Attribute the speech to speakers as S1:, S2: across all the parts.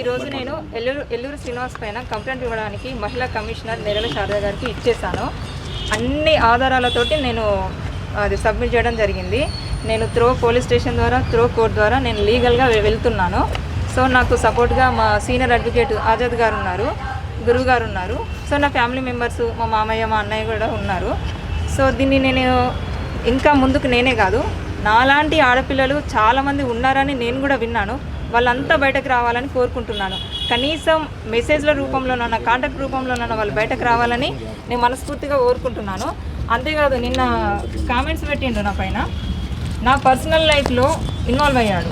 S1: ఈ రోజు నేను ఎల్లూరు ఎల్లూరు శ్రీనివాస్ పైన కంప్లైంట్ ఇవ్వడానికి మహిళా కమిషనర్ నెరల శారద గారికి ఇచ్చేసాను అన్ని ఆధారాలతోటి నేను అది సబ్మిట్ చేయడం జరిగింది. నేను త్రో పోలీస్ స్టేషన్ ద్వారా త్రో కోర్ట్ ద్వారా నేను లీగల్గా వెళ్తున్నాను. సో నాకు సపోర్ట్గా మా సీనియర్ అడ్వకేట్ ఆజాద్ గారు ఉన్నారు గురువు గారు ఉన్నారు. సో నా ఫ్యామిలీ మెంబర్స్ మా మామయ్య మా అన్నయ్య కూడా ఉన్నారు. సో దీన్ని నేను ఇంకా ముందుకు నేనే కాదు నాలాంటి ఆడపిల్లలు చాలామంది ఉన్నారని నేను కూడా విన్నాను. వాళ్ళంతా బయటకు రావాలని కోరుకుంటున్నాను. కనీసం మెసేజ్ల రూపంలోనైనా కాంటాక్ట్ రూపంలోనన్నా వాళ్ళు బయటకు రావాలని నేను మనస్ఫూర్తిగా కోరుకుంటున్నాను. అంతేకాదు నిన్న కామెంట్స్ పెట్టిండు నా పైన. నా పర్సనల్ లైఫ్లో ఇన్వాల్వ్ అయ్యాడు.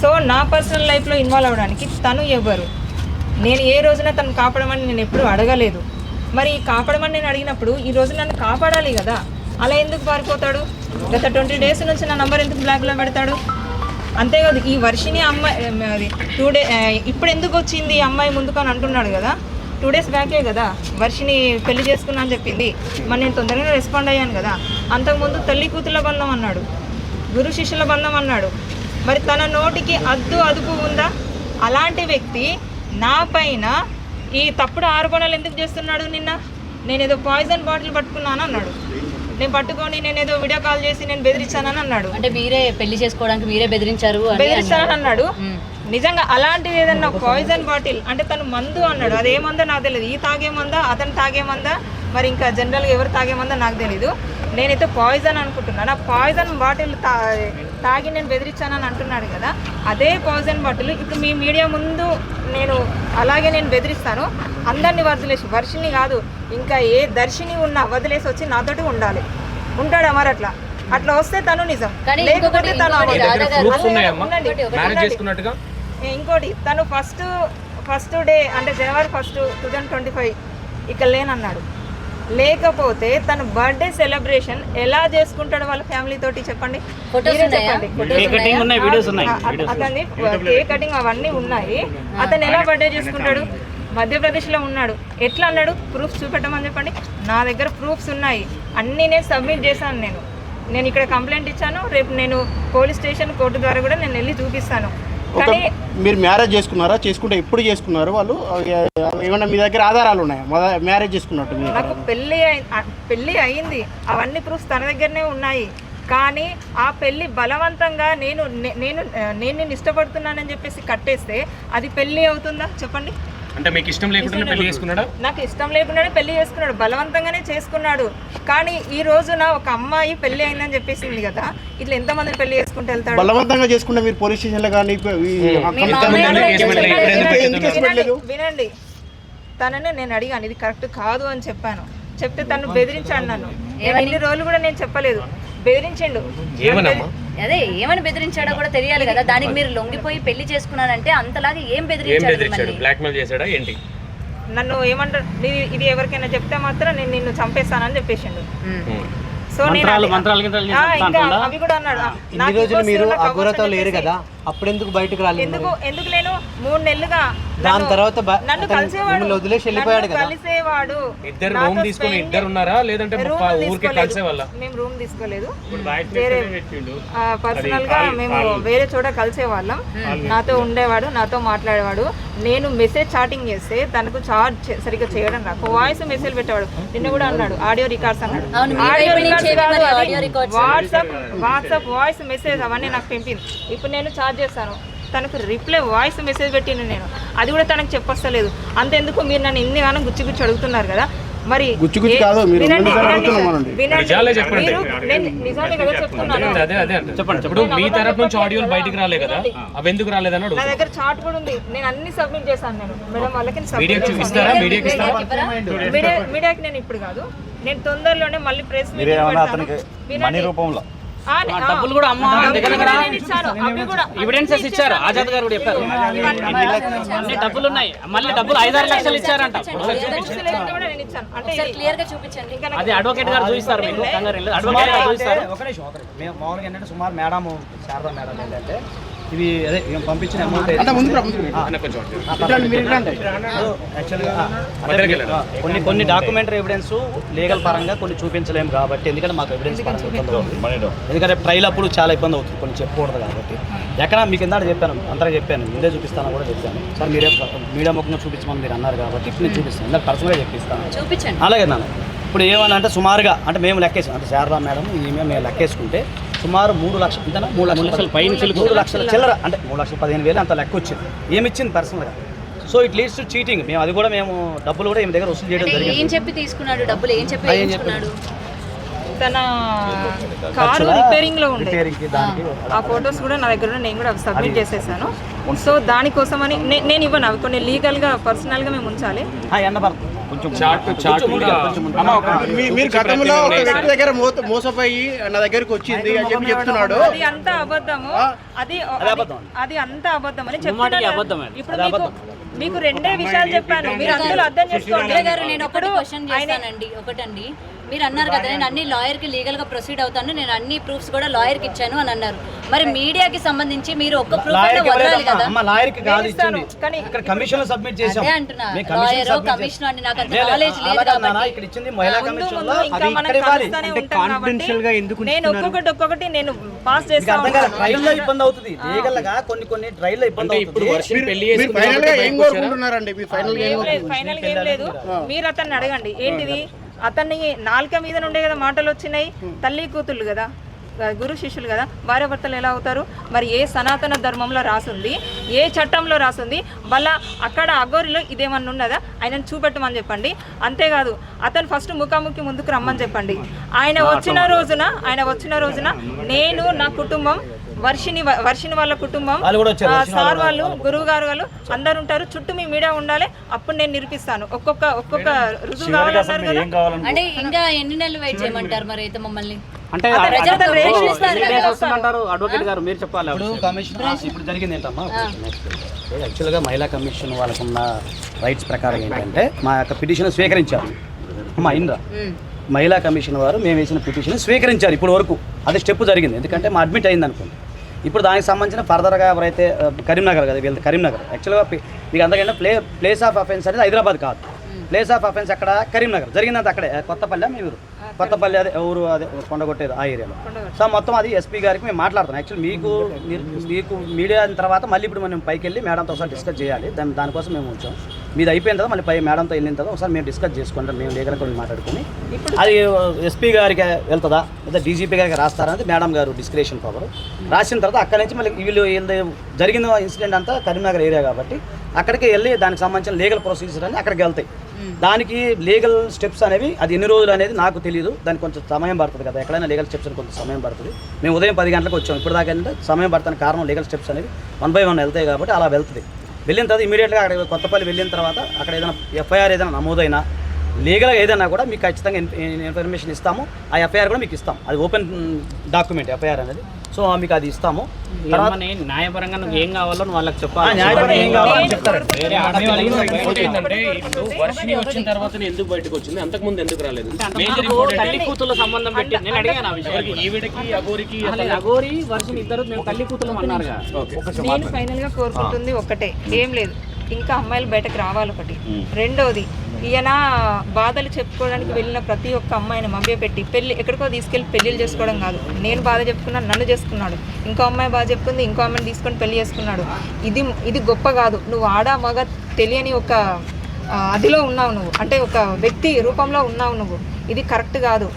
S1: సో నా పర్సనల్ లైఫ్లో ఇన్వాల్వ్ అవ్వడానికి తను ఎవరు నేను ఏ రోజున తను కాపాడమని నేను ఎప్పుడూ అడగలేదు. మరి కాపాడమని నేను అడిగినప్పుడు ఈ రోజు నన్ను కాపాడాలి కదా? అలా ఎందుకు పారిపోతాడు? గత ట్వంటీ డేస్ నుంచి నా నంబర్ ఎందుకు బ్లాక్లో పెడతాడు? అంతేకాదు ఈ వర్షిని అమ్మాయి అది టూ డే ఇప్పుడు ఎందుకు వచ్చింది ఈ అమ్మాయి ముందుకు అని అంటున్నాడు కదా టూ డేస్ బ్యాకే కదా వర్షిని పెళ్ళి చేసుకున్నా అని చెప్పింది. మరి నేను తొందరగా రెస్పాండ్ అయ్యాను కదా అంతకుముందు తల్లి కూతుల బంధం అన్నాడు గురు శిష్యుల బంధం అన్నాడు. మరి తన నోటికి అద్దు అదుపు ఉందా? అలాంటి వ్యక్తి నా పైన ఈ తప్పుడు ఆరోపణలు ఎందుకు చేస్తున్నాడు నిన్న? నేను ఏదో పాయిజన్ బాటిల్ పట్టుకున్నాను అన్నాడు. నేను పట్టుకొని నేను ఏదో వీడియో కాల్ చేసి నేను బెదిరించానని అన్నాడు.
S2: అంటే మీరే పెళ్ళి చేసుకోవడానికి మీరే బెదిరించారు అని
S1: బెదిరిస్తానని అన్నాడు. నిజంగా అలాంటిది ఏదన్నా పాయిజన్ బాటిల్ అంటే తను మందు అన్నాడు. అది ఏ మందో నాకు తెలియదు ఈ తాగే మందా అతను తాగే మందా మరి ఇంకా జనరల్గా ఎవరు తాగే మందో నాకు తెలీదు. నేనైతే పాయిజన్ అనుకుంటున్నాను. ఆ పాయిజన్ బాటిల్ తా తాగి నేను బెదిరించానని అంటున్నాడు కదా అదే పాయిజన్ బాటిల్ ఇప్పుడు మీ మీడియా ముందు నేను అలాగే నేను బెదిరిస్తాను. అందరినీ వదిలేసి వర్షిని కాదు ఇంకా ఏ దర్శిని ఉన్నా వదిలేసి వచ్చి నాతోటి ఉండాలి. ఉంటాడా మరి అట్లా? అట్లా వస్తే తను నిజం. లేకపోతే తను ఇంకోటి తను ఫస్ట్ ఫస్ట్ డే అంటే January first two thousand twenty five ఇక్కడ లేనన్నాడు. లేకపోతే తన బర్త్డే సెలబ్రేషన్ ఎలా చేసుకుంటాడు వాళ్ళ ఫ్యామిలీ తోటి చెప్పండి?
S2: Photos
S1: మీరే
S2: ఉన్నాయా?
S1: చెప్పండి.
S2: Photos ఉన్నాయా?
S1: ఆ, అత- అతన్ని కేక్ కటింగ్ అవన్నీ ఉన్నాయి. అతను ఎలా బర్త్డే చేసుకుంటాడు? మధ్యప్రదేశ్లో ఉన్నాడు. ఎట్లా అన్నాడు? ప్రూఫ్స్ చూపెట్టమని చెప్పండి. నా దగ్గర ప్రూఫ్స్ ఉన్నాయి. అన్నీ నేను సబ్మిట్ చేశాను నేను. నేను ఇక్కడ కంప్లైంట్ ఇచ్చాను. రేపు నేను పోలీస్ స్టేషన్ కోర్టు ద్వారా కూడా నేను వెళ్ళి చూపిస్తాను.
S3: ఒక మీరు మ్యారేజ్ చేసుకున్నారా? చేసుకుంటే ఎప్పుడు చేసుకున్నారు వాళ్ళు? ఏమన్నా మీ దగ్గర ఆధారాలు ఉన్నాయా? మ్యారేజ్ చేసుకున్నట్టు మీ
S1: నాకు పెళ్ళి పెళ్ళి అయింది. అవన్నీ ప్రూఫ్స్ తన దగ్గరనే ఉన్నాయి. కానీ ఆ పెళ్ళి బలవంతంగా నేను నేను నేను నిన్ను ఇష్టపడుతున్నానని చెప్పేసి కట్టేస్తే అది పెళ్ళి అవుతుందా? చెప్పండి.
S4: అంటే మీకు ఇష్టం లేకుండా పెళ్ళి చేసుకున్నాడా?
S1: నాకు ఇష్టం లేకుండానే పెళ్ళి చేసుకున్నాడు. బలవంతంగానే చేసుకున్నాడు. కానీ ఈ రోజున ఒక అమ్మాయి పెళ్ళి అయిందని చెప్పేసింది కదా ఇట్లా ఎంతమంది పెళ్ళి చేసుకుంటూ వెళ్తాడు?
S3: బలవంతంగా చేసుకుంటే మీరు పోలీస్ కానీ ముందు ఎందుకు ఎందుకు కేసు
S1: వినండి. తనని నేను అడిగాను ఇది కరెక్ట్ కాదు అని చెప్పాను. చెప్తే తను బెదిరించాడు నన్ను. నేను ఇన్ని రోజులు కూడా నేను చెప్పలేదు. బెదిరించిండు.
S4: ఏమనమ్మా?
S2: అదే ఏమని బెదిరించాడో కూడా తెలియాలి కదా. దానికి మీరు లొంగిపోయి పెళ్ళి చేసుకున్నారంటే అంతలాగా ఏం బెదిరించాడు
S4: బెదిరించాడు
S2: మిమ్మల్ని?
S4: బ్లాక్ మెయిల్ చేశాడా ఏంటి?
S1: నన్ను ఏమంటారు? "నీ- ఇది ఎవరికైనా చెప్తే మాత్రం నేను నిన్ను చంపేస్తానని చెప్పేసిండు. సో నేను అవి కూడా అన్నాడు.
S5: ఇన్ని రోజులు మీరు అఘోరతో లేరు
S1: చెప్పేసి.
S5: కదా అప్పుడెందుకు బయటకు రాలేదు
S1: ఎందుకు ఎందుకు నేను మూడు నెలలుగా
S5: దాని
S1: నన్ను-
S5: తర్వాత
S1: నన్ను కలిసేవాడు.
S5: వదిలేసి వెళ్ళిపోయాడు కదా.
S1: కలిసేవాడు.
S4: ఇద్దరు రూమ్ తీసుకొని ఇద్దరు ఉన్నారా? లేదంటే ఊరికే. కలిసే వాళ్ళ
S1: మేము రూమ్ తీసుకోలేదు. వేరే పర్సనల్గా మేము వేరే చోట కలిసే వాళ్ళం నాతో ఉండేవాడు నాతో మాట్లాడేవాడు. నేను మెసేజ్ చాటింగ్ చేస్తే తనకు చార్జ్ సరిగ్గా చేయడం రాకు వాయిస్ మెసేజ్ పెట్టేవాడు. నిన్న కూడా అన్నాడు ఆడియో రికార్డ్స్ అన్నాడు. Audio records? WhatsApp WhatsApp voice message అవన్నీ నాకు పంపింది ఇప్పుడు నేను చార్జ్ చేస్తాను తనకు రిప్లై వాయిస్ మెసేజ్ పెట్టిన నేను. అది కూడా తనకు చెప్పొస్తలేదు. అంతెందుకు మీరు నన్ను ఇన్ని గానం గుచ్చి గుచ్చి అడుగుతున్నారు కదా? మరి
S4: మీ తరపు నుంచి ఆడియోలు బయటికి రాలే కదా? అవి ఎందుకు రాలేదని
S1: నా దగ్గర చార్ట్ కూడా ఉంది. నేను అన్ని సబ్మిట్ చేశాను నేను. మేడం వాళ్ళకి
S4: మీడియాకి
S1: చేశాను.
S4: చూపిస్తారా? మీడియాకి
S1: మీడియాకి నేను ఇప్పుడు కాదు. నేను తొందరలోనే మళ్ళీ ప్రెస్ మనీ రూపంలో?
S6: డబ్బులు కూడా అమ్మ ఎవిడెన్సెస్ ఇచ్చారు. ఆజాద్ గారు కూడా చెప్పారు. అన్ని డబ్బులు ఉన్నాయి మళ్ళీ డబ్బులు ఐదారు లక్షలు ఇచ్చారంట. అది అడ్వకేట్ గారు చూపిస్తారు మీకు. అడ్వకేట్ గారు చూపిస్తారు.
S7: సుమారు మేడం శారదా మేడం ఏంటంటే
S5: ఇవి అదే ఏం పంపించిన అమౌంట్ యాక్చువల్గా. కొన్ని కొన్ని డాక్యుమెంటరీ ఎవిడెన్స్ లీగల్ పరంగా కొన్ని చూపించలేము కాబట్టి ఎందుకంటే మాకు ఎవిడెన్స్ పరంగా ఇబ్బంది అవుతుంది. ఎందుకంటే ట్రైల్ అప్పుడు చాలా ఇబ్బంది అవుతుంది కొన్ని చెప్పకూడదు కాబట్టి. ఎక్కడ మీకు ఇందాక చెప్పాను అంతగా చెప్పాను ముందే చూపిస్తాను కూడా చెప్పాను. సార్ మీరే మీడియా ముఖంగా చూపించమని మీరు అన్నారు కాబట్టి ఇప్పుడు నేను చూపిస్తాను. ఇందాక పర్సనల్గా చెప్పిస్తాను.
S2: చూపించండి.
S5: అలాగే నాన్న ఇప్పుడు ఏమని అంటే సుమారుగా అంటే మేము లెక్కేసాం అంటే శారదా మేడం ఈమె మేము లెక్కేసుకుంటే సుమారు మూడు లక్షలు ఇంతనా మూడు లక్షల పైన మూడు లక్షల చిల్లర. అంటే మూడు లక్షల పదిహేను వేలు అంత లెక్క వచ్చింది. ఏమి ఇచ్చింది పర్సనల్గా so it leads to cheating మేము అది కూడా మేము డబ్బులు కూడా ఈమె దగ్గర వసూలు చేయడం
S2: అంటే ఏం
S5: జరిగింది
S2: చెప్పి తీసుకున్నాడు డబ్బులు? ఏం చెప్పి
S5: ఏం
S2: వేయించుకున్నాడు
S1: తన కారు రిపేరింగ్లో ఉండే. ఆ ఫొటోస్ కూడా నా దగ్గర. నేను కూడా అవి సబ్మిట్ చేసేసాను. సో దానికోసమని నేను ఇవ్వను. అవి కొన్ని లీగల్గా పర్సనల్గా మేము ఉంచాలి.
S3: మీరు గతంలో ఒక వ్యక్తి దగ్గర మోసపోయి నా దగ్గరికి వచ్చింది అని చెప్పి చెప్తున్నాడు.
S1: అది అంత అబద్ధము. అది
S5: అది అబద్ధం.
S1: అది అంత అబద్ధం అని చెప్తున్నాను. ఇప్పుడు మీకు మీకు రెండే విషయాలు చెప్పాను. మీరు అందులో అర్థం చేసుకోండి.
S2: నేను ఒకటి క్వశ్చన్ చేస్తానండి ఒకటండి. మీరు అన్నారు కదా నేను అన్ని లాయర్కి లీగల్గా ప్రొసీడ్ అవుతాను నేను అన్ని ప్రూఫ్స్ కూడా లాయర్కి ఇచ్చాను అని అన్నారు. మరి మీడియాకి సంబంధించి మీరు ఒక్క ప్రూఫ్
S5: లాయర్కి
S2: అయినా వదలాలి
S5: ఇవ్వలేదమ్మా.
S2: కదా?
S5: అమ్మ లాయర్కి కాదు
S1: ఇస్తాను,
S5: ఇచ్చింది.
S1: కానీ
S5: ఇక్కడ కమిషన్ సబ్మిట్ చేసాం
S2: అదే అంటున్నా
S5: మేము commission
S2: లాయర్
S5: submit చేసాం.
S2: కమిషన్ అని నాకు అంత
S5: లేదు,
S2: నాలెడ్జ్ లేదు
S5: అలాగా నాన్న,
S2: కాబట్టి.
S5: ఇక్కడ ఇచ్చింది మహిళా
S1: ముందు
S5: కమిషన్
S1: ముందు
S5: లో
S1: ఇంకా
S5: అది
S1: మనం
S5: ఇక్కడ ఇవ్వాలి
S1: కలుస్తూనే
S5: అంటే
S1: ఉంటాం కాబట్టి
S5: confidential గా ఎందుకు
S1: నేను ఒక్కొక్కటి ఒక్కొక్కటి నేను పాస్
S5: మీకు
S1: చేస్తా
S5: అర్థం కాదు?
S1: ఉంటాను.
S5: ట్రైల్లో ఇబ్బంది అవుతుంది. లీగల్గా కొన్ని కొన్ని ట్రైల్లో ఇబ్బంది
S4: అంటే ఇప్పుడు
S5: అవుతుంది
S4: వర్షం పెళ్ళి
S3: మీరు
S4: చేసుకుని
S3: ఫైనల్గా
S4: కాబట్టి
S3: ఏం
S4: బయటకు వచ్చారా?
S3: కోరుకుంటున్నారండి? మీరు ఫైనల్గా ఏం
S1: ఏం లేదు ఫైనల్గా ఏం లేదు. మీరు అతన్ని అడగండి ఏంటిది? అతన్ని నాలుక మీద నుండే కదా మాటలు వచ్చినాయి. తల్లి కూతుళ్ళు కదా గురు శిష్యులు కదా భార్యాభర్తలు ఎలా అవుతారు? మరి ఏ సనాతన ధర్మంలో రాసుంది ఏ చట్టంలో రాసుంది? వాళ్ళ అక్కడ అగోరిలో ఇదేమన్నా ఉన్నదా? ఆయనను చూపెట్టమని చెప్పండి. అంతేకాదు అతను ఫస్ట్ ముఖాముఖి ముందుకు రమ్మని చెప్పండి. ఆయన వచ్చిన రోజున ఆయన వచ్చిన రోజున నేను నా కుటుంబం వర్షిని వర్షిని వాళ్ళ కుటుంబం సార్
S5: వాళ్ళు
S1: గురువు గారు వాళ్ళు అందరు ఉంటారు. చుట్టూ మీ మీడియా ఉండాలి. అప్పుడు నేను నిరూపిస్తాను. ఒక్కొక్క ఒక్కొక్క రుజువు కావాలన్నారు కదా.
S2: అంటే ఇంకా ఎన్ని నెలలు వెయిట్ చేయమంటారు మరి అయితే మమ్మల్ని?
S6: అంటే అడ్వకేట్ గారు మీరు చెప్పాలి
S5: ఇప్పుడు కమిషన్ ఇప్పుడు జరిగింది ఏంటమ్మా? యాక్చువల్గా మహిళా కమిషన్ వాళ్ళకున్న రైట్స్ ప్రకారం ఏంటంటే మా యొక్క పిటిషన్ స్వీకరించారు. మా ఇంద్ర మహిళా కమిషన్ వారు మేము వేసిన పిటిషన్ స్వీకరించారు ఇప్పుడు వరకు. అది స్టెప్ జరిగింది. ఎందుకంటే మా అడ్మిట్ అయింది అనుకోండి ఇప్పుడు దానికి సంబంధించిన ఫర్దర్గా ఎవరైతే కరీంనగర్ కదా వీళ్ళది కరీంనగర్. యాక్చువల్గా మీకు అందరికంటే ప్లే ప్లేస్ ఆఫ్ అఫెన్స్ అనేది హైదరాబాద్ కాదు. ప్లేస్ ఆఫ్ అఫెన్స్ అక్కడ కరీంనగర్. జరిగిందంత అక్కడే కొత్తపల్లి మీ ఊరు? కొత్తపల్లి అదే ఊరు అదే కొండగొట్టేది ఆ ఏరియాలో. సో మొత్తం అది ఎస్పీ గారికి మేము మాట్లాడుతున్నాం. యాక్చువల్లీ మీకు మీరు- మీకు మీడియా అయిన తర్వాత మళ్ళీ ఇప్పుడు మనం పైకి వెళ్ళి మేడంతో ఒకసారి డిస్కస్ చేయాలి. దాని దానికోసం మేము ఉంచాం. మీది అయిపోయిన తర్వాత మళ్ళీ పై మేడంతో వెళ్ళిన తర్వాత ఒకసారి మేము డిస్కస్ చేసుకుంటాం మేము లీగల్ కూడా మాట్లాడుకుని. అది ఎస్పీ గారికి వెళ్తుందా? లేదా డీజీపీ గారికి రాస్తారా అనేది మేడం గారు డిస్క్రిప్షన్ పవర్ రాసిన తర్వాత అక్కడి నుంచి మళ్ళీ వీళ్ళు జరిగిన ఇన్సిడెంట్ అంతా కరీంనగర్ ఏరియా కాబట్టి అక్కడికి వెళ్ళి దానికి సంబంధించిన లీగల్ ప్రొసీజర్ అని అక్కడికి వెళ్తాయి. దానికి లీగల్ స్టెప్స్ అనేవి అది ఎన్ని రోజులు అనేది నాకు తెలియదు దానికి కొంచెం సమయం పడుతుంది కదా. ఎక్కడైనా లీగల్ స్టెప్స్ అని కొంచెం సమయం పడుతుంది. మేము ఉదయం పది గంటలకు వచ్చాం. ఇప్పుడు దాకా సమయం పడుతున్న కారణం లీగల్ స్టెప్స్ అనేవి వన్ బై వన్ వెళ్తాయి కాబట్టి అలా వెళ్తుంది. వెళ్ళిన తర్వాత ఇమీడియట్గా అక్కడ కొత్తపల్లి వెళ్ళిన తర్వాత అక్కడ ఏదైనా ఎఫ్ఐఆర్ ఏదైనా నమోదైనా లీగల్గా ఏదైనా కూడా మీకు ఖచ్చితంగా ఇన్- ఇన్ఫర్మేషన్ ఇస్తాము. ఆ ఎఫ్ఐఆర్ కూడా మీకు ఇస్తాం. అది ఓపెన్ డాక్యుమెంట్ ఎఫ్ఐఆర్ అనేది. సో మీకు అది ఇస్తాము.
S6: న్యాయపరంగా నువ్వు ఏం కావాలో నువ్వు వాళ్ళకి చెప్పాలి.
S5: న్యాయపరంగా ఏం చెప్తారు
S4: ఏంటంటే ఇప్పుడు వచ్చిన తర్వాత ఎందుకు బయటకు వచ్చింది? అంతకు ముందు ఎందుకు రాలేదు? మేజర్
S6: తల్లి కూతురు సంబంధం పెట్టి నేను అడిగాను ఆ విషయం
S4: ఈవిడకి అగోరికి
S6: అసలు అగోరి వర్షం ఇద్దరు మేము తల్లి కూతురు అన్నారుగా
S1: నేను ఫైనల్గా కోరుకుంటుంది ఒకటే. ఏం లేదు. ఇంకా అమ్మాయిలు బయటకు రావాలి ఒకటి. రెండోది ఈయన బాధలు చెప్పుకోవడానికి వెళ్ళిన ప్రతి ఒక్క అమ్మాయిని మభ్యపెట్టి పెళ్ళి ఎక్కడికో తీసుకెళ్ళి పెళ్ళిళ్ళు చేసుకోవడం కాదు. నేను బాధ చెప్పుకున్నాను నన్ను చేసుకున్నాడు. ఇంకో అమ్మాయి బాధ చెప్పుకుంది ఇంకో అమ్మాయిని తీసుకొని పెళ్ళి చేసుకున్నాడు. ఇది ఇది గొప్ప కాదు. నువ్వు ఆడ మగ తెలియని ఒక అదిలో ఉన్నావు నువ్వు. అంటే ఒక వ్యక్తి రూపంలో ఉన్నావు నువ్వు. ఇది కరెక్ట్ కాదు.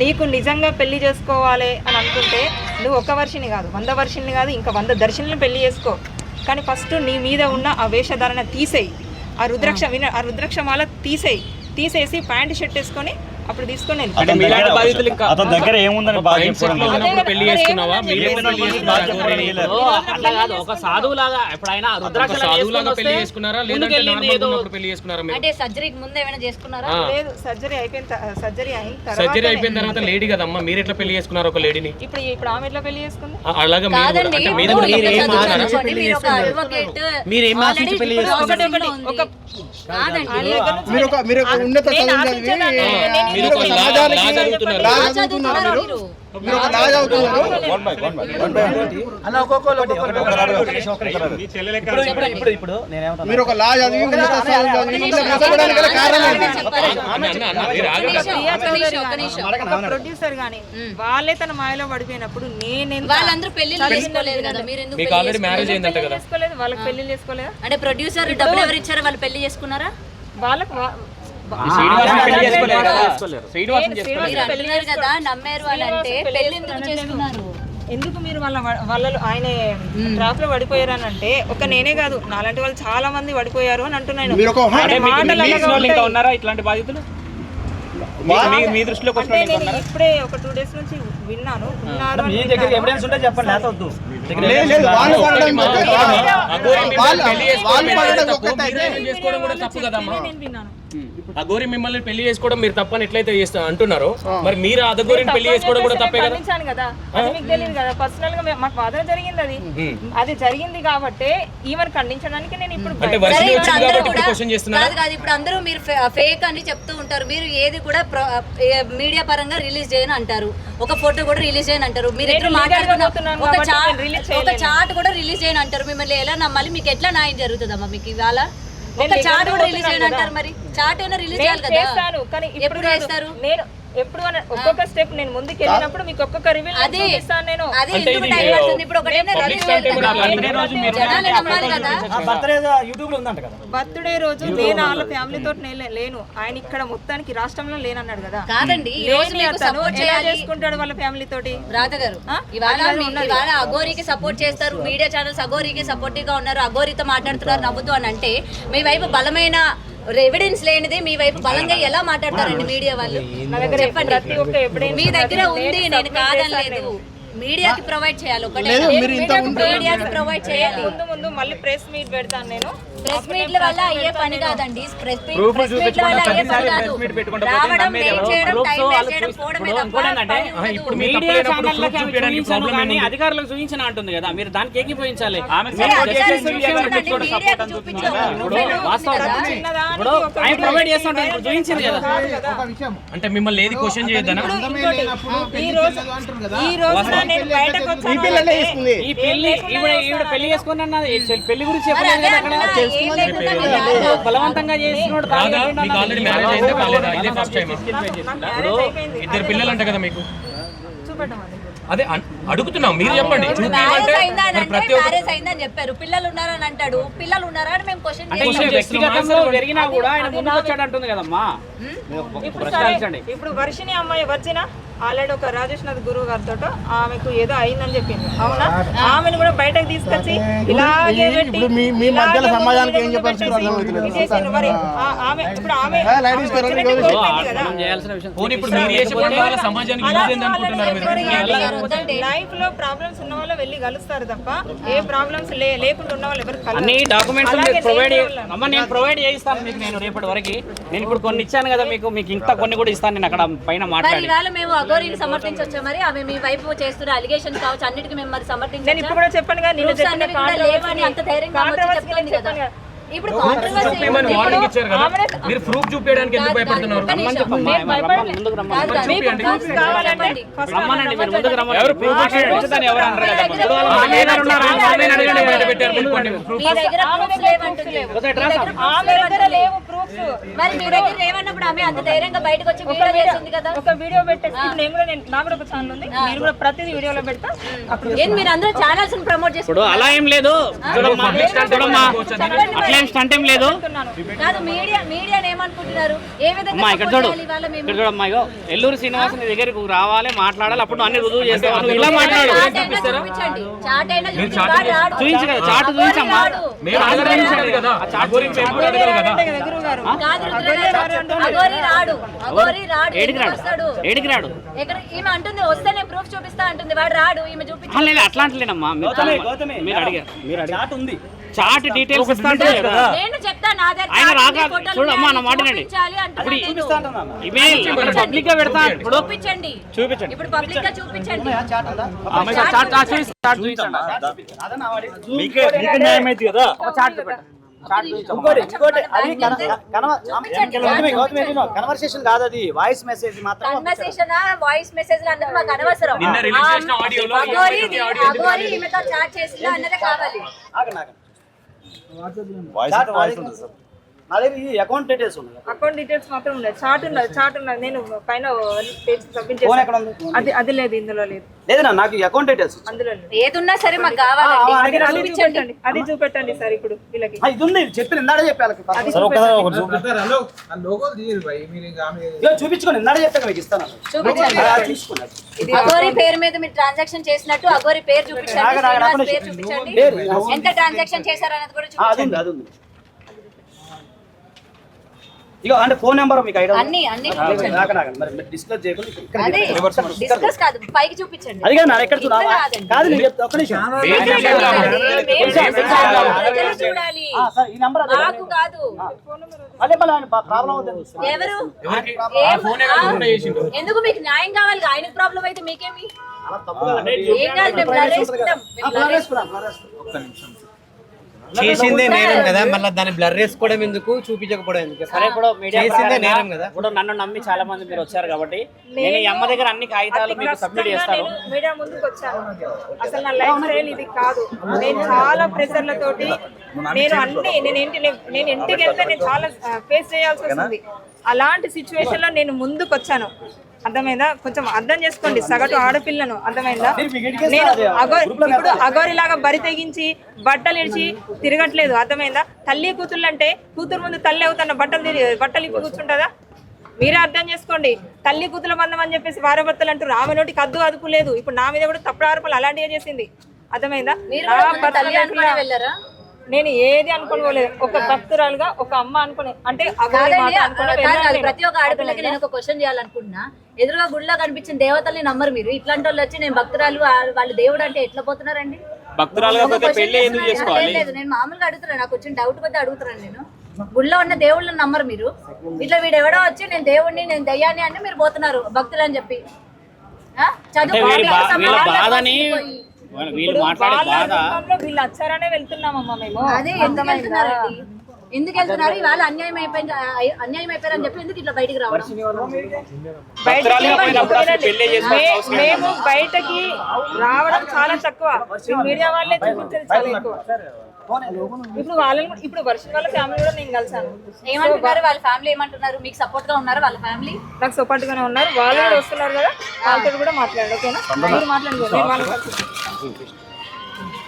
S1: నీకు నిజంగా పెళ్ళి చేసుకోవాలి అని అనుకుంటే నువ్వు ఒక వర్షిని కాదు. వంద వర్షిని కాదు ఇంకా వంద దర్శనలు పెళ్ళి చేసుకో. కానీ ఫస్ట్ నీ మీద ఉన్న ఆ వేషధారణ తీసేయి. ఆ రుద్రాక్ష విన ఆ రుద్రాక్ష మాల తీసేయి. తీసేసి ప్యాంట్ షర్ట్ వేసుకొని అప్పుడు వెళ్ళి.
S6: అంటే మీలాంటి బాధితులు ఇంకా
S7: అతని దగ్గర ఏముందని బాగా
S4: ఉన్నప్పుడు పెళ్ళి చేసుకున్నావా? మీరు పెళ్ళి చేసుకున్నారా?
S6: ఇప్పుడు అట్లా కాదు ఒక ఎప్పుడైనా రుద్రాక్ష
S4: సాధువులాగా పెళ్ళి చేసుకున్నారా? లేదంటే నార్మల్
S6: ఏదో
S4: ఉన్నప్పుడు పెళ్ళి చేసుకున్నారా మీరు?
S2: అంటే సర్జరీకి ముందు ఏమైనా చేసుకున్నారా?
S1: లేదు సర్జరీ అయిపోయిన సర్జరీ అయిన
S4: సర్జరీ అయిపోయిన తర్వాత లేడీ కదమ్మా మీరు ఎట్లా పెళ్ళి చేసుకున్నారు ఒక లేడీని?
S1: ఇప్పుడు ఇప్పుడు ఆమె ఎట్లా పెళ్ళి చేసుకుంది?
S4: అలాగా మీరు అంటే మీరు
S2: ఇప్పుడు
S4: చేసుకున్నారా
S2: చదువుకోండి, మీరు ఒక
S5: మీరు ఏం ఆశించి పెళ్ళి
S2: ఇప్పుడు ఉంది.
S1: ఒక
S2: కాదండి.
S3: మీరు ఒక మీరు ఒక ఉన్నత
S1: నేను
S3: చదువు చదివి
S4: మీరు ఒక లా
S3: చదివి
S1: ప్రొడ్యూసర్ గానీ వాళ్ళే తన మాయలో పడిపోయినప్పుడు నేను
S2: వాళ్ళందరూ పెళ్ళిళ్ళు చేసుకోలేదు కదా మీరు ఎందుకు
S4: మీకు
S2: పెళ్ళి
S4: ఆల్రెడీ మ్యారేజ్ అయిందంట కదా.
S1: చేసుకోలేదు వాళ్ళకి పెళ్ళి చేసుకోలేదా?
S2: అంటే ప్రొడ్యూసర్ డబ్బులు ఎవరు ఇచ్చారో వాళ్ళు పెళ్ళి చేసుకున్నారా?
S1: వాళ్ళకి
S6: కదా.
S2: నమ్మారు అని అంటే పెళ్ళి ఎందుకు చేసుకున్నారు?
S1: ఎందుకు మీరు వాళ్ళ వాళ్ళలో ఆయన ట్రాప్లో పడిపోయారు అని అంటే ఒక నేనే కాదు నాలాంటి వాళ్ళు చాలా మంది పడిపోయారు అని అంటున్నాను
S6: దృష్టిలో ఇట్లాంటి బాధితులు మీ- వాళ్ళు ఉన్నారా?
S1: ఇప్పుడే ఒక టూ డేస్ నుంచి విన్నాను
S5: మీ దగ్గర. ఎవిడెన్స్ ఉంటే చెప్పండి.
S3: వాళ్ళు వాళ్ళు వాళ్ళు
S4: కదమ్మా
S1: నేను విన్నాను.
S4: అఘోరి మిమ్మల్ని పెళ్ళి చేసుకోవడం మీరు తప్పని ఎట్లయితే చేస్తా అంటున్నారో మరి మీరు ఆ అఘోరిని పెళ్ళి చేసుకోవడం కూడా తప్పే కదా?
S1: ఖండించాను కదా. అది మీకు తెలియదు కదా. పర్సనల్గా మాకు బాధ జరిగింది అది. అది జరిగింది కాబట్టి ఈమెను ఖండించడానికి నేను ఇప్పుడు
S4: అంటే వర్షం
S2: ఇప్పుడు
S4: వచ్చింది
S2: అందరూ
S4: కాబట్టి ఇప్పుడు
S2: కూడా-
S4: క్వశ్చన్ చేస్తున్నారా?
S2: కాదు కాదు ఇప్పుడు అందరూ మీరు ఫేక్ అని చెప్తూ ఉంటారు. మీరు ఏది కూడా మీడియా పరంగా రిలీజ్ చేయని అంటారు. ఒక ఫోటో కూడా రిలీజ్ చేయని అంటారు. మీరు మాట్లాడుతున్నారు
S1: పోతున్నాను
S2: ఒక చాట్ కూడా రిలీజ్ చేయని అంటారు. మిమ్మల్ని ఎలా నమ్మాలి? మీకు ఎట్లా న్యాయం జరుగుతుందమ్మా మీకు ఇవాళ? చాట్ కూడా రిలీజ్
S1: పోతున్నాను
S2: అంటారు మరి. చాట్ అయినా రిలీజ్ చేయాలి కదా?
S1: చేస్తాను కానీ
S2: ఎప్పుడు. చేస్తారు?
S1: నేను ఎప్పుడు అన- ఒక్కొక్క స్టెప్ నేను ముందుకు వెళ్ళినప్పుడు మీకు ఒక్కొక్క
S2: అదే
S1: చూపిస్తాను నేను.
S2: అదే ఎందుకు టైం పడుతుంది? ఇప్పుడు
S5: బర్త్డే యూట్యూబ్లో ఉందంట కదా.
S1: బర్త్డే రోజు నేను వాళ్ళ ఫ్యామిలీ తోటి నేను లేను. ఆయన ఇక్కడ మొత్తానికి రాష్ట్రంలో లేనన్నాడు కదా.
S2: కాదండి రోజు
S1: ఎలా చేసుకుంటాడు వాళ్ళ ఫ్యామిలీ తోటి?
S2: రాధ గారు. ఇవాళ అఘోరికి సపోర్ట్ చేస్తారు. మీడియా ఛానల్స్ అఘోరికి సపోర్టివ్గా ఉన్నారు. అఘోరితో మాట్లాడుతున్నారు నవ్వుతూ అని అంటే మీ వైపు బలమైన ఎవిడెన్స్ లేనిది మీ వైపు బలంగా ఎలా మాట్లాడతారండి మీడియా వాళ్ళు?
S1: నా దగ్గర
S2: చెప్పండి.
S1: ప్రతి ఒక్క evidence
S2: మీ దగ్గర. ఉంది
S1: నేను
S2: కాదనలేదు మీడియాకి ప్రొవైడ్ చేయాలి. ఒకటే మీడియాకి ప్రొవైడ్ చేయాలి.
S1: ముందు ముందు మళ్ళీ ప్రెస్ మీట్ పెడతాను నేను.
S2: ప్రెస్ మీట్ల వల్ల అయ్యే పని కాదండి. ప్రెస్ మీట్ ప్రెస్ మీట్ల వల్ల అయ్యే పని కాదు. రావడం
S6: ఎవరు?
S2: చేయడం టైం వేస్ట్ చేయడం పోవడమే
S6: ఇప్పుడు
S2: తప్ప
S6: మీడియా ఛానళ్ళకి
S4: చూపించడానికి
S6: చూపించాను కానీ? అధికారులకు చూపించిన అంటుంది కదా. మీరు దానికి. ఇప్పుడు
S1: ఒక
S6: ఆయన ప్రొవైడ్ ఇప్పుడు చూపించింది కదా.
S3: ఒక విషయం.
S4: అంటే మిమ్మల్ని ఏది క్వశ్చన్ చేయొద్దనా?
S1: ఈ
S3: పెళ్ళి
S1: రోజు
S3: చేయలేదు అంటారు కదా.
S1: ఈ రోజు నేను బయటకు
S3: ఈ
S1: వచ్చాను
S3: పిల్లలే
S1: అంటే
S3: చేసుకుంది.
S6: ఈ పెళ్ళి ఈవిడ పెళ్ళి చేసుకుని అన్నది. ఈ చె- పెళ్ళి గురించి చెప్పలేదు
S2: అదే
S6: కదా అక్కడ బలవంతంగా చేసినోడు
S4: మీకు ఆల్రెడీ. మ్యారేజ్ అయిందా కాలేదా? ఇదే ఫస్ట్ టైం ఇద్దరు పిల్లలు అంట కదా మీకు? అదే అడుగుతున్నాం మీరు చెప్పండి. ప్రతి
S2: అయిందని చెప్పారు. పిల్లలు ఉన్నారని అంటాడు. పిల్లలు ఉన్నారా అని మేము క్వశ్చన్
S6: అంటే
S2: చేస్తాం
S6: ఈమె వ్యక్తిగతంగా పెరిగినా కూడా ఆయన ముందుకు వచ్చాడు అంటుంది కదమ్మా.
S1: ఇప్పుడు వర్షిని అమ్మాయి వచ్చిన ఆల్రెడీ ఒక రాజేష్ నాథ్ గురువు గారితో ఆమెకు ఏదో అయిందని చెప్పింది. అవునా? ఆమెను కూడా బయటకు తీసుకొచ్చి ఇలాగే పెట్టి
S3: ఇప్పుడు మీ- మీ
S1: ఇలాగే
S3: మధ్యలో
S1: ముందు
S3: సమాజానికి ఏం
S1: ముందు
S3: చెప్పాల్సి
S1: పెట్టేసి
S3: అర్థమవుతలేదు.
S1: ఇదేసింది. మరి ఆ- ఆమె ఇప్పుడు ఆమె
S3: ఆ, ladies
S1: ఆమె
S3: first,
S1: వచ్చినట్టు
S3: ladies.
S1: కోల్పోయింది కదా.
S6: మనం చేయాల్సిన విషయం
S4: పోనీ ఇప్పుడు మీరు చేసే పని వల్ల సమాజానికి యూజ్ ఏంది అనుకుంటున్నారు మీరు
S1: లైఫ్లో ప్రాబ్లమ్స్ ఉన్న వాళ్ళు వెళ్ళి కలుస్తారు తప్ప ఏ ప్రాబ్లమ్స్ లేకుండా ఉన్న వాళ్ళు ఎవరు.
S6: అన్ని డాక్యుమెంట్స్ ప్రొవైడ్. అమ్మ నేను ప్రొవైడ్ చేయిస్తాను మీకు నేను రేపటి వరకు నేను ఇప్పుడు కొన్ని ఇచ్చాను కదా మీకు మీకు ఇంకా కొన్ని కూడా ఇస్తాను నేను అక్కడ పైన
S2: మరి
S6: మాట్లాడి
S2: ఇవాళ మేము అఘోరిని సమర్థించొచ్చా మరి ఆమె మీ వైపు చేస్తున్న అలిగేషన్ కావచ్చు అన్నిటికీ మేము మరి
S1: నేను ఇప్పుడు కూడా చెప్పాను కదా
S2: లేవని అంత ధైర్యంగా చెప్తుంది కదా. ఇప్పుడు కాంట్రవర్సీ
S4: చూపించమని వార్నింగ్ ఇచ్చారు కదా? మీరు ప్రూఫ్ చూపించడానికి ఎందుకు భయపడుతున్నారు?
S6: ఎవరు ప్రూఫ్ ఎవరు కదా?
S4: పెట్టారు.
S2: మరి మీ దగ్గర లేవన్నప్పుడు ఆమె అంత ధైర్యంగా బయటకు వచ్చి వీడియో చేసింది కదా
S1: ఒక వీడియో పెట్టేసి నేను కూడా నేను నాకు కూడా ఒక ఛానల్ ఉంది నేను కూడా ప్రతిదీ వీడియోలో పెడతా అప్పుడు
S2: ఏం మీరు అందరూ ఛానల్స్ ప్రమోట్
S6: ఇప్పుడు
S2: చేసుకుంటారు
S6: అలా ఏం లేదు చూడమ్మా చూడమ్మా అట్లా ఏం స్టంట్ ఏం లేదు
S2: కాదు మీడియా మీడియా ఏమనుకుంటున్నారు ఏ విధంగా
S6: ఇక్కడ చూడు ఇక్కడ చూడమ్మా ఇగో ఎల్లూరు శ్రీనివాస్ నీ దగ్గరికి రావాలి మాట్లాడాలి అప్పుడు అన్ని రుజువు చేస్తావు ఇలా మాట్లాడు
S2: చాట్ అయినా చూపించండి చాట్
S6: చాటు చూపించమ్మా.
S4: మేము కదా ఆ గురించి మేము కూడా అడగాలి కదా
S6: ఏడికి రాడు?
S2: ఈమె అంటుంది వస్తే నేను ప్రూఫ్ చూపిస్తా అంటుంది. వాడు రాడు ఈమె చూపించు.
S6: లేదు అట్లా అంటలేనమ్మా మీరు
S5: గౌతమి గౌతమి.
S6: మీరు అడిగారు. మీరు అడిగారు.
S5: చాట్ ఉంది.
S6: చాట్ డీటెయిల్స్ ఇస్తా అంటే
S2: నేను చెప్తా నా దగ్గర
S6: ఆయన
S2: చాట్
S6: రాక
S2: ఉంది, ఫోటోలు
S6: చూడు అమ్మా, నా మాట వినండి.
S2: అంటున్నాను
S6: ఇమెయిల్ పబ్లిక్గా పెడతా ఇప్పుడు.
S2: చూపించండి.
S6: చూపించండి.
S2: ఇప్పుడు పబ్లిక్గా చూపించండి.
S5: చాట్ ఉందా
S6: చాట్ చాట్ చూపించండి.
S5: అదన్నా వాడి. మీకే మీకే న్యాయం అయితే కదా.
S6: ఒక చాట్ పెట్టండి.
S5: అది కన్వర్సేషన్ కాదు అది. వాయిస్ మెసేజ్ మాత్రం
S2: కన్వర్సేషన్ వాయిస్ మెసేజ్ అన్నది మాకు అనవసరం.
S4: నిన్న release చేసిన
S2: ఈమెతో చాట్ చేసిందా అన్నదే కావాలి.
S5: వాయిస్ ఉంటుంది సార్. నా దగ్గర ఈ అకౌంట్ డీటెయిల్స్ ఉన్నాయి.
S1: అకౌంట్ డీటెయిల్స్ మాత్రం ఉన్నాయి. చాట్ ఉన్నది చాట్ ఉన్నది. నేను పైన పేజ్ సబ్మిట్
S5: ఫోన్
S1: చేశాను
S5: ఎక్కడ ఉంది?
S1: అది అది లేదు ఇందులో లేదు.
S5: లేదన్నా నాకు ఈ అకౌంట్ డీటెయిల్స్.
S1: అందులో లేదు.
S2: ఏదున్నా సరే మాకు కావాలండి.
S5: ఆ,
S1: అది
S2: చూపించండి.
S1: చూపెట్టండి అది చూపెట్టండి సార్ ఇప్పుడు వీళ్ళకి.
S5: ఆ, ఇది ఉంది. చెప్పిన ఇందాడే చెప్పాలి
S1: అది చూపెట్టండి.
S5: ఇదిగో చూపించుకోండి. ఇందాడే చెప్పాక మీకు ఇస్తాను.
S2: చూపించండి.
S5: ఆ,
S1: ఇది
S2: అగోరి పేరు మీద మీరు ట్రాన్సాక్షన్ చేసినట్టు అగోరి పేరు చూపించండి. పేరు చూపించండి. ఎంత ట్రాన్సాక్షన్ చేశారనేది కూడా
S5: ఆ, అది
S2: చూపించండి
S5: ఉంది అది ఉంది. ఇగో అంటే ఫోన్ నెంబర్ మీకు ఐడియా
S2: అన్ని అన్ని
S5: మరి డిస్కస్ చేయకుండా ఇక్కడ
S2: అదే డిస్కస్ కాదు పైకి చూపించండి
S5: అది కాదు నా ఎక్కడ చూడ
S2: ఇక్కడ కాదండి.
S5: కాదు నేను చెప్తా ఒక్క నిమిషం
S2: చూడాలి. చూడాలి. చూడాలి
S5: ఆ, సార్ ఈ నెంబర్ అదే
S2: మాకు కాదు
S5: మళ్ళీ మళ్ళీ ప్రాబ్లం అవుతుంది
S2: ఎవరు
S4: ఎవరికి?
S2: ఏం-
S4: ఆ ఫోనే కదా ఫోన్ చేసిండు
S2: ఎందుకు మీకు న్యాయం కావాలి ఆయనకు ప్రాబ్లం అయితే మీకేమి
S5: అలా తప్పుగా
S2: ఏం కాదు మేము బ్లర్ మేము బ్లర్ వేసుకుంటాం.
S7: చేసిందే నేరం కదా మళ్ళీ దాన్ని బ్లర్ వేసుకోవడం ఎందుకు? చూపించకపోవడం ఎందుకు?
S6: సరే ఇప్పుడు మీడియా
S7: చేసిందే నేరం కదా.
S6: ఇప్పుడు నన్ను నమ్మి చాలా మంది మీరు వచ్చారు కాబట్టి నేను ఈ అమ్మ దగ్గర అన్ని కాగితాలు మీకు సబ్మిట్ చేస్తాను.
S1: నేను మీడియా ముందుకు వచ్చాను. అసలు నా లైఫ్ స్టైల్ ఇది కాదు. నేను చాలా ప్రెషర్లతోటి నేను అన్ని నేను ఇంటి నేను ఇంటికి వెళ్తే నేను చాలా ఫేస్ చేయాల్సి వస్తుంది. అలాంటి సిచ్యువేషన్లో నేను ముందుకు వచ్చాను. అర్థమైందా? కొంచెం అర్థం చేసుకోండి. సగటు ఆడపిల్లను. అర్థమైందా? నేను అగోరి ఇప్పుడు అగోరి లాగా బరి తెగించి బట్టలు ఇడిచి తిరగట్లేదు. అర్థమైందా? తల్లి కూతుళ్ళు అంటే కూతురు ముందు తల్లి అవుతున్న బట్టలు తిరిగి బట్టలు ఇప్పి కూర్చుంటుందా? మీరే అర్థం చేసుకోండి. తల్లి కూతుల బంధం అని చెప్పేసి భార్యభర్తలు అంటారు ఆమె నోటికి అద్దు అదుపు లేదు. ఇప్పుడు నా మీద కూడా తప్పుడు ఆరోపణలు అలాంటివే చేసింది. అర్థమైందా? నేను ఏది అనుకోలేదు ఒక భక్తురాలుగా ఒక అమ్మ అనుకునే అంటే.
S2: ప్రతి ఒక్క ఆడపిల్లకి నేను ఒక క్వశ్చన్ చేయాలనుకుంటున్నా. ఎదురుగా గుడిలో కనిపించిన దేవతల్ని నమ్మరు మీరు. ఇట్లాంటి వాళ్ళు వచ్చి నేను భక్తురాలు వాళ్ళు దేవుడు అంటే ఎట్లా పోతున్నారండి? నేను మామూలుగా అడుగుతున్నాను నాకు వచ్చిన డౌట్ పోతే అడుగుతున్నాను నేను. గుళ్ళో ఉన్న దేవుళ్ళని నమ్మరు మీరు. ఇట్లా వీడు ఎవడో వచ్చి నేను దేవుడిని నేను దయ్యాన్ని అంటే మీరు పోతున్నారు భక్తులు అని చెప్పి. ఆ? చదువు
S6: అంటే వీళ్ళ మాట్లాడే బాధ.
S1: వీళ్ళు వచ్చారనే వెళ్తున్నామమ్మా మేము.
S2: అదే ఎందుకు వెళ్తున్నారండి? ఎందుకు వెళ్తున్నారు? ఇవాళ అన్యాయం అయిపోయింది అన్యాయం అయిపోయారని చెప్పి ఎందుకు ఇట్లా బయటికి రావడం?
S1: మేము బయటకి రావడం చాలా తక్కువ. మీడియా వాళ్ళే చూపించేది చాలా ఎక్కువ. ఇప్పుడు వాళ్ళని కూడా- ఇప్పుడు వర్షం వాళ్ళ ఫ్యామిలీ కూడా నేను కలిసాను.
S2: ఏమంటున్నారు? వాళ్ళ ఫ్యామిలీ ఏమంటున్నారు? మీకు సపోర్ట్గా ఉన్నారు వాళ్ళ ఫ్యామిలీ
S1: నాకు సపోర్ట్ గానే ఉన్నారు. వాళ్ళు కూడా వస్తున్నారు కదా వాళ్ళతో కూడా మాట్లాడండి ఓకేనా? మీరు మాట్లాడండి. నేను వాళ్ళని కలిసి